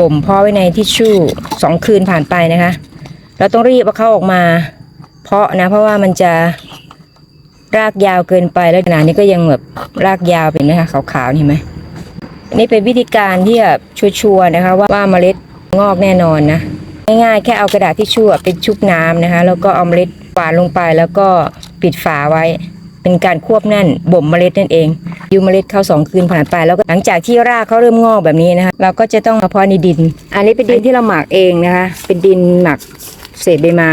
บ่มเพาะไว้ในทิชชู่สองคืนผ่านไปนะคะ เราต้องรีบเอาเข้าออกมา เพาะนะ เพราะว่ามันจะรากยาวเกินไปแล้วขนาดนี้ก็ยังแบบรากยาวเป็นนะคะขาวๆนี่เห็นไหมนี่เป็นวิธีการที่แบบชัวร์นะคะ ว่าว่าเมล็ดงอกแน่นอนนะง่ายๆแค่เอากระดาษทิชชู่อะไปชุบน้ำนะคะ แล้วก็เอาเมล็ดหวานลงไปแล้วก็ปิดฝาไว้ เป็นการควบแน่นบ่มเมล็ดนั่นเอง ยูเมล็ดข้าวสองคืนผ่านไป แล้วก็หลังจากที่รากเขาเริ่มงอกแบบนี้นะคะเราก็จะต้องมาเพาะในดิน อันนี้เป็นดินที่เราหมักเองนะคะ เป็นดินหมักเศษใบไม้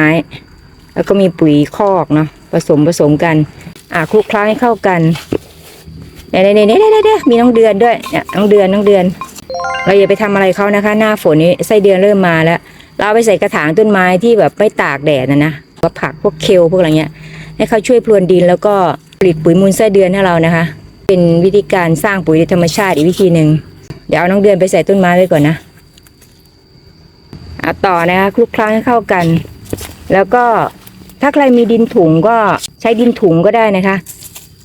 แล้วก็มีปุ๋ยคอกเนาะผสมผสมกัน อ่าคลุกเคล้าให้เข้ากันเดี๋ยเดี๋ยเดี๋ยเดี๋ยวเนมีน้องเดือนด้วยเนี่ยน้องเดือนน้องเดือน เราอย่าไปทำอะไรเขานะคะ หน้าฝนนี้ไส้เดือนเริ่มมาแล้ว เราเอาไปใส่กระถางต้นไม้ที่แบบไม่ตากแดดนะนะก็ผักพวกเคลพวกอะไรเงี้ยให้เขาช่วยพรวนดินแล้วก็ผลิตปุ๋ยมูลไส้เดือนให้เรานะคะ เป็นวิธีการสร้างปุ๋ยธรรมชาติอีกวิธีหนึ่งเดี๋ยวเอาน้องเดือนไปใส่ต้นไม้ไว้ก่อนนะเอาต่อนะคะคลุกคล้าให้เข้ากัน แล้วก็ถ้าใครมีดินถุงก็ใช้ดินถุงก็ได้นะคะ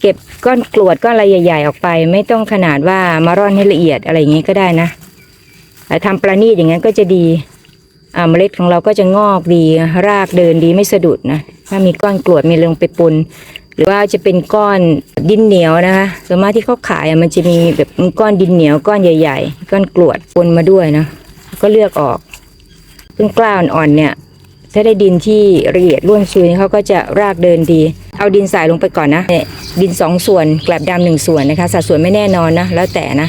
เก็บก้อนกรวดก้อนอะไรใหญ่ ๆ ออกไป ไม่ต้องขนาดว่ามาร่อนให้ละเอียดอะไรอย่างนี้ก็ได้นะแต่ทำประณีตอย่างนั้นก็จะดีอ่าเมล็ดของเราก็จะงอกดีรากเดินดีไม่สะดุดนะถ้ามีก้อนกรวดมีลงไปปน หรือว่าจะเป็นก้อนดินเหนียวนะคะส่วนมากที่เขาขายมันจะมีแบบก้อนดินเหนียวก้อนใหญ่ ๆ ก้อนกรวดปนมาด้วยนะก็เลือกออกซึ่งกล้าอ่อนๆเนี่ย ถ้าได้ดินที่ละเอียดร่วนซุยเขาก็จะรากเดินดี เอาดินใส่ลงไปก่อนนะเนี่ยดินสองส่วนแกลบดำหนึ่งส่วนนะคะ สัดส่วนไม่แน่นอนนะแล้วแต่นะ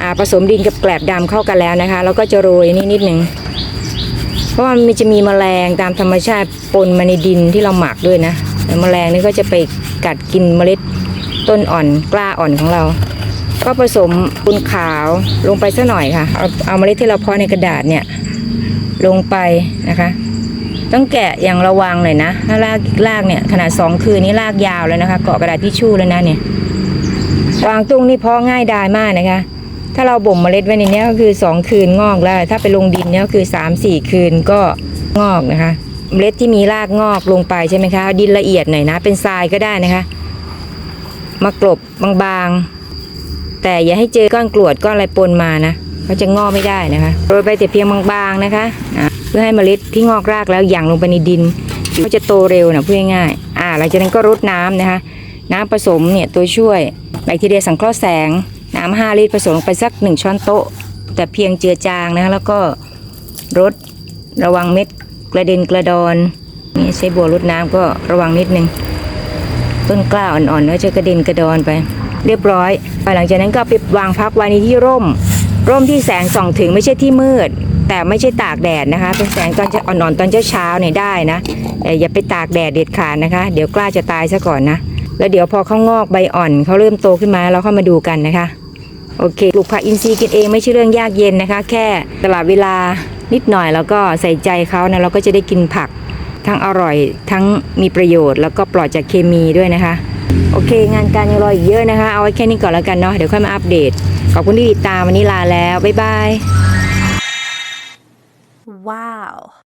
อ่าผสมดินกับแกลบดำเข้ากันแล้วนะคะ แล้วก็จะโรยนี่นิดหนึ่งเพราะว่ามันจะมีแมลงตามธรรมชาติปนมาในดินที่เราหมักด้วยนะ แมลงนี่ก็จะไปกัดกินเมล็ดต้นอ่อนกล้าอ่อนของเรา ก็ผสมปูนขาวลงไปสักหน่อยค่ะ เอาเอาเมล็ดที่เราเพาะในกระดาษเนี่ยลงไปนะคะ ต้องแกะอย่างระวังหน่อยนะถ้าลากลากเนี่ยขนาดสองคืนนี้ลากยาวแล้วนะคะเกาะกระดาษทิชชู่แล้วนะเนี่ยวางตุ้งนี่เพาะง่ายดายมากนะคะ ถ้าเราบ่มเมล็ดไว้ในนี้ก็คือสองคืนงอกแล้ว ถ้าไปลงดินเนี่ยก็คือสามสี่คืนก็งอกนะคะ เมล็ดที่มีรากงอกลงไปใช่ไหมคะ ดินละเอียดหน่อยนะ เป็นทรายก็ได้นะคะ มากลบบางๆ แต่อย่าให้เจอก้อนกรวดก้อนอะไรปนมานะเขาจะงอกไม่ได้นะคะโรยไปแต่เพียงบางๆนะคะะเพื่อให้เมล็ดที่งอกรากแล้วหยั่งลงไปในดินเขาจะโตเร็วนะพูดง่ายๆอ่าหลังจากนั้นก็รดน้ำนะคะ น้ำผสมเนี่ยตัวช่วยแบคทีเรียสังเคราะห์แสง น้ำห้าลิตรผสมลงไปสักหนึ่งช้อนโต๊ะ แต่เพียงเจือจางนะคะแล้วก็รดระวังเม็ด กระเด็นกระดอนนี่ใช้บัวรดน้ำก็ระวังนิดนึง ต้นกล้าอ่อนๆก็จะกระเด็นกระดอนไป เรียบร้อยไปหลังจากนั้นก็ไปวางพักไว้ในที่ร่ม ร่มที่แสงส่องถึงไม่ใช่ที่มืด แต่ไม่ใช่ตากแดดนะคะ เป็นแสงตอนจะอ่อนๆตอนเช้าๆเนี่ยได้นะแต่อย่าไปตากแดดเด็ดขาดนะคะ เดี๋ยวกล้าจะตายซะก่อนนะแล้วเดี๋ยวพอเขางอกใบอ่อนเขาเริ่มโตขึ้นมาเราค่อยมาดูกันนะคะ โอเคปลูกผักอินทรีย์กินเองไม่ใช่เรื่องยากเย็นนะคะ แค่ตลาดเวลา นิดหน่อยแล้วก็ใส่ใจเขานะเราก็จะได้กินผักทั้งอร่อย ทั้งมีประโยชน์ แล้วก็ปลอดจากเคมีด้วยนะคะ โอเค งานการยังรออีกเยอะนะคะ เอาไว้แค่นี้ก่อนแล้วกันเนาะเดี๋ยวค่อยมาอัปเดต ขอบคุณที่ติดตามวันนี้ลาแล้ว บ๊ายบาย Wow.